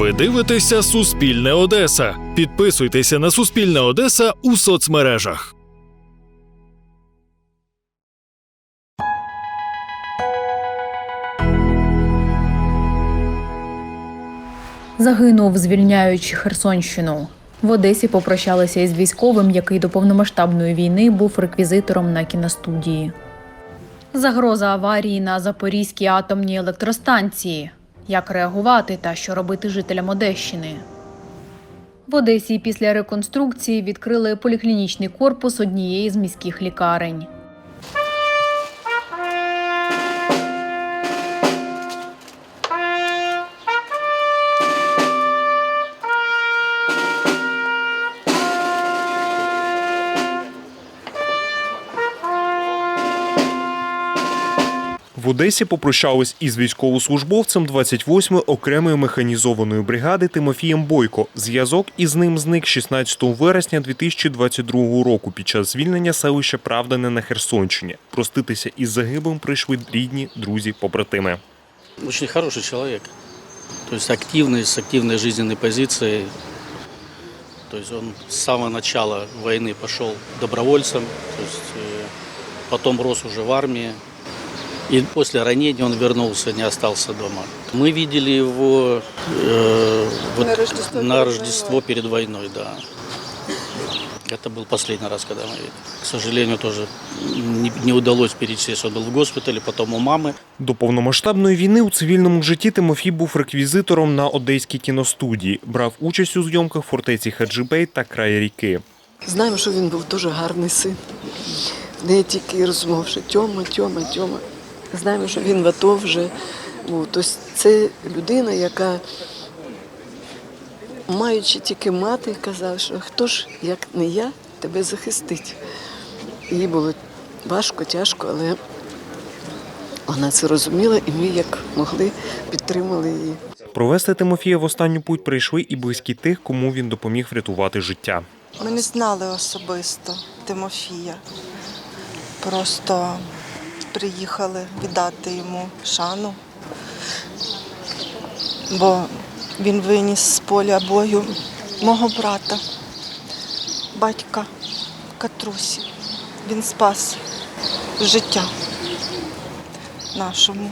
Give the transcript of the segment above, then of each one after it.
Ви дивитеся Суспільне Одеса. Підписуйтеся на Суспільне Одеса у соцмережах. Загинув, звільняючи Херсонщину. В Одесі попрощалися із військовим, який до повномасштабної війни був реквізитором на кіностудії. Загроза аварії на Запорізькій атомній електростанції. Як реагувати та що робити жителям Одещини? В Одесі після реконструкції відкрили поліклінічний корпус однієї з міських лікарень. В Одесі попрощались із військовослужбовцем 28-ї окремої механізованої бригади Тимофієм Бойко. Зв'язок із ним зник 16 вересня 2022 року під час звільнення селища Правдане на Херсонщині. Проститися із загиблим прийшли рідні, друзі, побратими. Очень хороший человек. То есть активный, с активной жизненной позицией. То есть он с самого начала войны пошел добровольцем, то есть э, потом рос уже в армии. И после ранения он вернулся, не остался дома. Мы видели его э, вот На Рождество на перед Рождество войной. перед войной, да. Это был последний раз, когда мы видели. К сожалению, тоже не, не удалось перечесть. Он был в госпитале, потом у мамы. До повномасштабної війни у цивільному житті Тимофій був реквізитором на одеській кіностудії. Брав участь у зйомках фортеці Хаджибей та край ріки. Знаємо, що він був дуже гарний син. Не тільки розмов, що Тьома, Тьома, Тьома. Знаємо, що він в АТО вже був. Тобто це людина, яка, маючи тільки мати, казав, що хто ж, як не я, тебе захистить. Їй було важко, тяжко, але вона це розуміла, і ми, як могли, підтримали її. Провести Тимофія в останню путь прийшли і близькі тих, кому він допоміг врятувати життя. Ми не знали особисто Тимофія. Просто приїхали віддати йому шану, бо він виніс з поля бою мого брата, батька Катрусі. Він спас життя нашому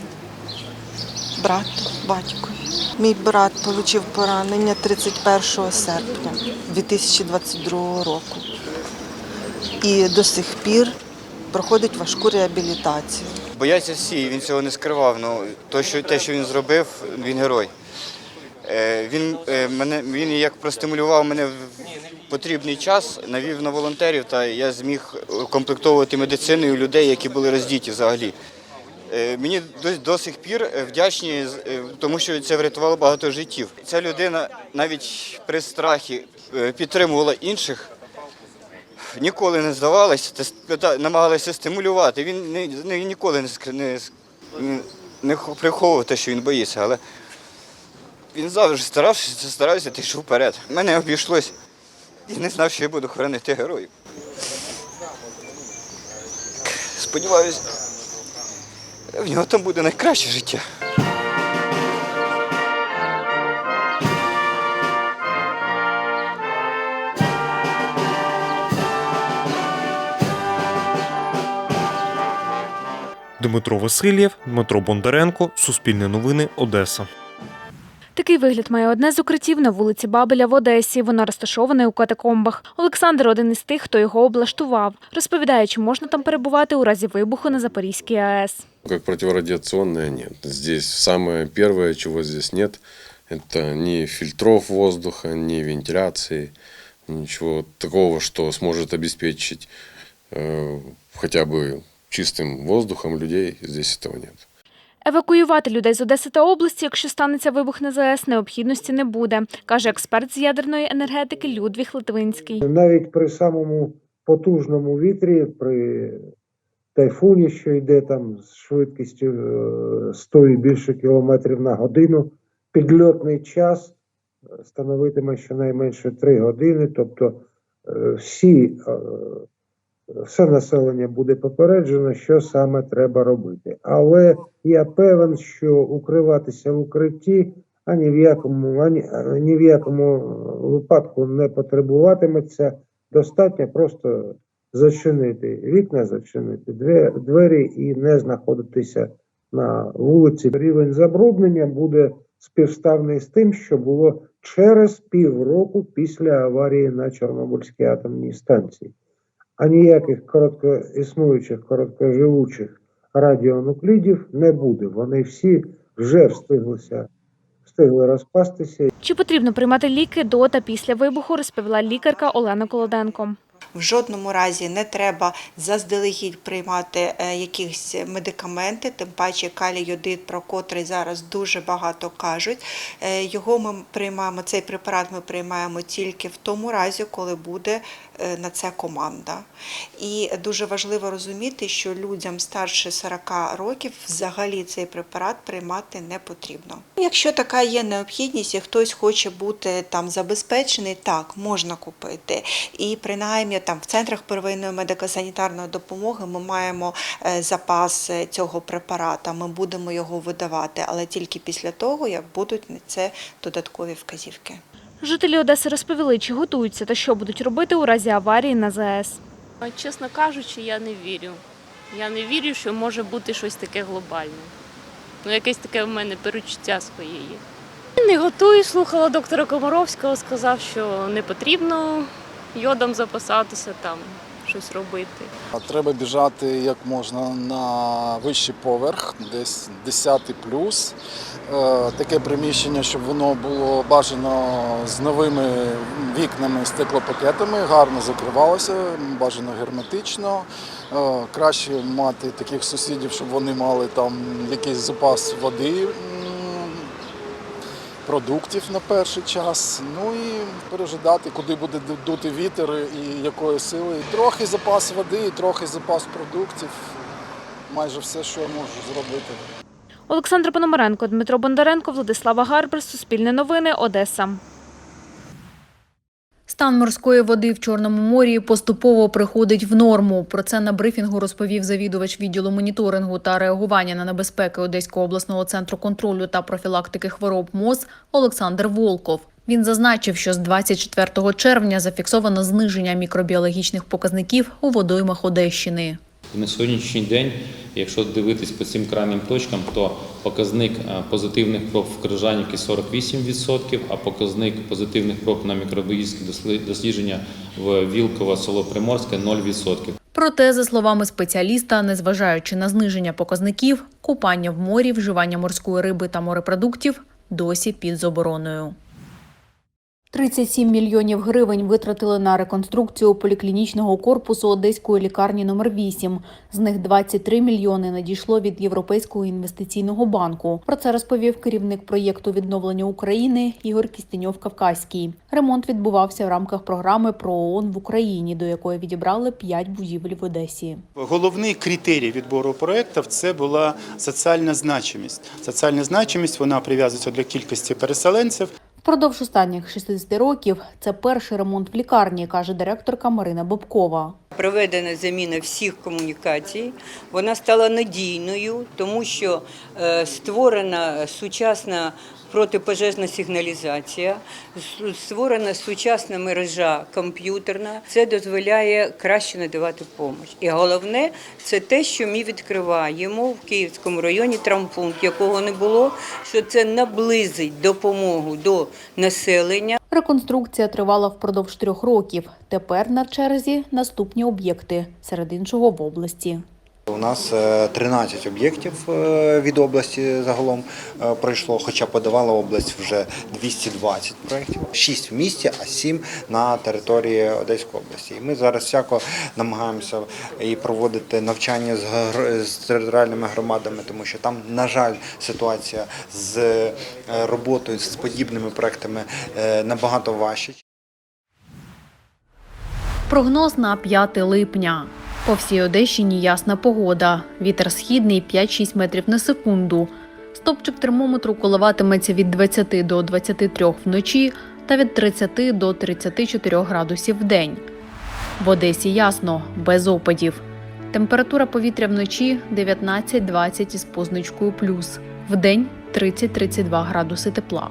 брату, батькові. Мій брат отримав поранення 31 серпня 2022 року і до сих пір проходить важку реабілітацію. Бояться всі, він цього не скривав. Ну, то, що, те, що він зробив, він герой. Е, Він, е, мене, він як простимулював мене в потрібний час, навів на волонтерів, та я зміг комплектовувати медициною людей, які були роздіті взагалі. Е, Мені до, до сих пір вдячні, тому що це врятувало багато життів. Ця людина навіть при страхі підтримувала інших, ніколи не спита- намагалася стимулювати. Він ні, ні- ніколи не, не, не, не приховував те, що він боїться, але він завжди старався, старався та йшов вперед. Мене обійшлось і не знав, що я буду хоронити героїв. Сподіваюся, в нього там буде найкраще життя. Дмитро Васильєв, Дмитро Бондаренко, Суспільне новини, Одеса. Такий вигляд має одне з укриттів на вулиці Бабеля в Одесі. Воно розташоване у катакомбах. Олександр один із тих, хто його облаштував. Розповідає, чи можна там перебувати у разі вибуху на Запорізькій АЕС. Как противорадиационная нет. Здесь самое первое, чего здесь нет, это ни фильтров воздуха, ни вентиляции, ничего такого, что сможет обеспечить э, хотя бы чистым воздухом людей. Здесь этого нет. Евакуювати людей з Одеси та області, якщо станеться вибух на ЗАЕС, необхідності не буде, каже експерт з ядерної енергетики Людвіг Литвинський. Навіть при самому потужному вітрі, при тайфуні, що йде там з швидкістю е, 100 і більше кілометрів на годину, підльотний час е, становитиме щонайменше 3 години, тобто е, всі, е, все населення буде попереджено, що саме треба робити. Але я певен, що укриватися в укритті ані в якому, ані, ні в якому випадку не потребуватиметься. Достатньо просто зачинити вікна, зачинити две- двері і не знаходитися на вулиці. Рівень забруднення буде співставний з тим, що було через півроку після аварії на Чорнобильській атомній станції. А ніяких короткоіснуючих, короткоживучих радіонуклідів не буде. Вони всі вже встиглися, встигли розпастися Чи потрібно приймати ліки до та після вибуху, розповіла лікарка Олена Колоденко. В жодному разі не треба заздалегідь приймати е, якісь медикаменти, тим паче калій-йодид, про котрий зараз дуже багато кажуть. Е, Його ми приймаємо, цей препарат ми приймаємо тільки в тому разі, коли буде е, на це команда. І дуже важливо розуміти, що людям старше 40 років взагалі цей препарат приймати не потрібно. Якщо така є необхідність, і хтось хоче бути там забезпечений, так можна купити. І принаймні там в центрах первинної медико-санітарної допомоги ми маємо е, запас е, цього препарата. Ми будемо його видавати, але тільки після того, як будуть на це додаткові вказівки. Жителі Одеси розповіли, чи готуються та що будуть робити у разі аварії на ЗАЕС. Чесно кажучи, я не вірю. Я не вірю, що може бути щось таке глобальне. Ну, якесь таке в мене перечуття своє є. Не готую, слухала доктора Комаровського, сказав, що не потрібно йодом запасатися, там щось робити. А Треба біжати як можна на вищий поверх, десь 10 плюс. Е, Таке приміщення, щоб воно було бажано з новими вікнами, стеклопакетами, гарно закривалося, бажано герметично. Е, Краще мати таких сусідів, щоб вони мали там якийсь запас води, продуктів на перший час. Ну і пережидати, куди буде дути вітер і якої сили. Трохи запас води, і трохи запас продуктів. Майже все, що я можу зробити. Олександр Пономаренко, Дмитро Бондаренко, Владислава Гарбер, Суспільне новини, Одеса. Стан морської води в Чорному морі поступово приходить в норму. Про це на брифінгу розповів завідувач відділу моніторингу та реагування на небезпеки Одеського обласного центру контролю та профілактики хвороб МОЗ Олександр Волков. Він зазначив, що з 24 червня зафіксовано зниження мікробіологічних показників у водоймах Одещини. На сьогоднішній день, якщо дивитись по цим крайнім точкам, то показник е, позитивних проб в Крижанівці 48%, а показник позитивних проб на досли- дослідження в Вілково, село Приморське 0%. Проте, за словами спеціаліста, незважаючи на зниження показників, купання в морі, вживання морської риби та морепродуктів досі під забороною. 37 мільйонів гривень витратили на реконструкцію поліклінічного корпусу Одеської лікарні номер 8 З них 23 мільйони надійшло від Європейського інвестиційного банку. Про це розповів керівник проєкту відновлення України Ігор Кістеньов Кавказький. Ремонт відбувався в рамках програми про ООН в Україні, до якої відібрали 5 будівель в Одесі. Головний критерій відбору проєктів – це була соціальна значимість. Соціальна значимість вона прив'язується до кількості переселенців. Впродовж останніх 60 років це перший ремонт в лікарні, каже директорка Марина Бобкова. Проведена заміна всіх комунікацій. Вона стала надійною, тому що е, створена сучасна протипожежна сигналізація, створена сучасна мережа комп'ютерна. Це дозволяє краще надавати допомогу. І головне це те, що ми відкриваємо в Київському районі травмпункт, якого не було, що це наблизить допомогу до населення. Реконструкція тривала впродовж трьох років. Тепер на черзі наступні об'єкти, серед іншого в області. У нас е, 13 об'єктів е, від області загалом е, пройшло, хоча подавала область вже 220 проєктів. 6 в місті, а 7 на території Одеської області. І ми зараз всяко намагаємося і проводити навчання з, територіальними громадами, тому що там, на жаль, ситуація з е, роботою з подібними проектами е, набагато важча. Прогноз на 5 липня. По всій Одещині ясна погода. Вітер східний 5-6 метрів на секунду. Стопчик термометру коливатиметься від 20 до 23 вночі та від 30 до 34 градусів в день. В Одесі ясно, без опадів. Температура повітря вночі 19-20 із позначкою плюс. Вдень 30-32 градуси тепла.